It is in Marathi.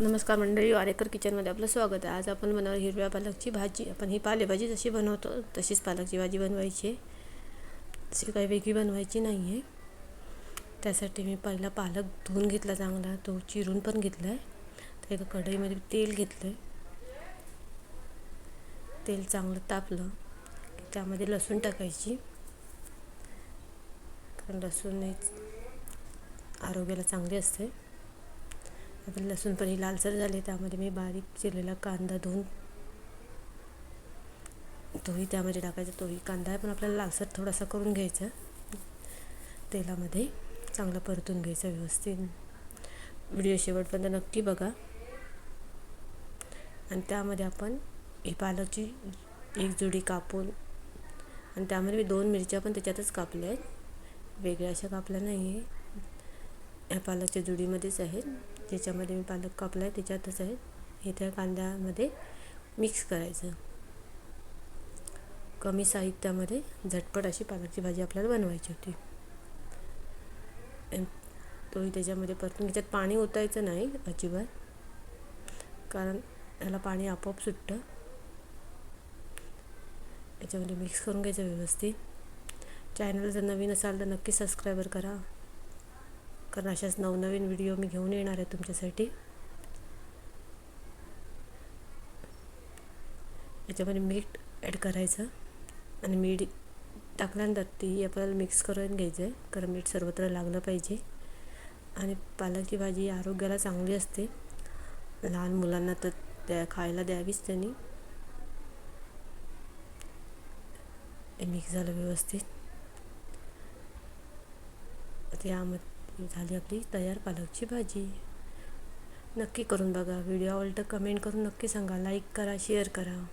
नमस्कार मंडळी वारेकर किचनमध्ये आपलं स्वागत आहे. आज आपण बनवणार हिरव्या पालकची भाजी. आपण ही पालेभाजी जशी बनवतो तशीच पालकची भाजी बनवायची आहे. तशी काही वेगळी बनवायची नाही आहे त्यासाठी मी पहिला पालक धुवून घेतला चांगला. तो चिरून पण घेतला आहे तर एका कढईमध्ये तेल घेतलं आहे तेल चांगलं तापलं. की त्यामध्ये लसूण टाकायची. कारण लसूण आरोग्याला चांगली असते. आता लसूण पण ही लालसर झाले त्यामध्ये मी बारीक चिरलेला कांदा धुवून तोही त्यामध्ये टाकायचा. तोही कांदा आहे पण आपल्याला लालसर थोडासा करून घ्यायचा. तेलामध्ये चांगलं परतून घ्यायचं व्यवस्थित. व्हिडिओ शेवटपर्यंत नक्की बघा. आणि त्यामध्ये आपण ही पालकची एक जुडी कापून आणि त्यामध्ये मी दोन मिरच्या पण त्याच्यातच कापल्या आहेत. वेगळ्या अशा कापल्या नाही आहे ह्या पालकच्या जुडीमध्येच आहेत. ज्याच्यामध्ये मी पालक कापला आहे त्याच्यातच आहे हे त्या कांद्यामध्ये मिक्स करायचं. कमी साहित्यामध्ये झटपट अशी पालकची भाजी आपल्याला बनवायची होती. तोही त्याच्यामध्ये परतून त्याच्यात पाणी ओतायचं नाही अजिबात. कारण त्याला पाणी आपोआप सुटतं. याच्यामध्ये मिक्स करून घ्यायचं व्यवस्थित. चॅनल जर नवीन असाल तर नक्की सबस्क्रायबर करा. कारण अशाच नवनवीन व्हिडिओ मी घेऊन येणार आहे तुमच्यासाठी. याच्यामध्ये मीठ ॲड करायचं आणि मीठ टाकल्यानंतर ती आपल्याला मिक्स करून घ्यायचं आहे कारण मीठ सर्वत्र लागलं पाहिजे. आणि पालकची भाजी आरोग्याला चांगली असते. लहान मुलांना तर त्या खायला द्यावीच त्यांनी. मिक्स झालं व्यवस्थित. यामध्ये झाली आपली तयार पालकची भाजी. नक्की करून बघा. व्हिडिओ आवडलं कमेंट करून नक्की सांगा. लाईक करा शेअर करा.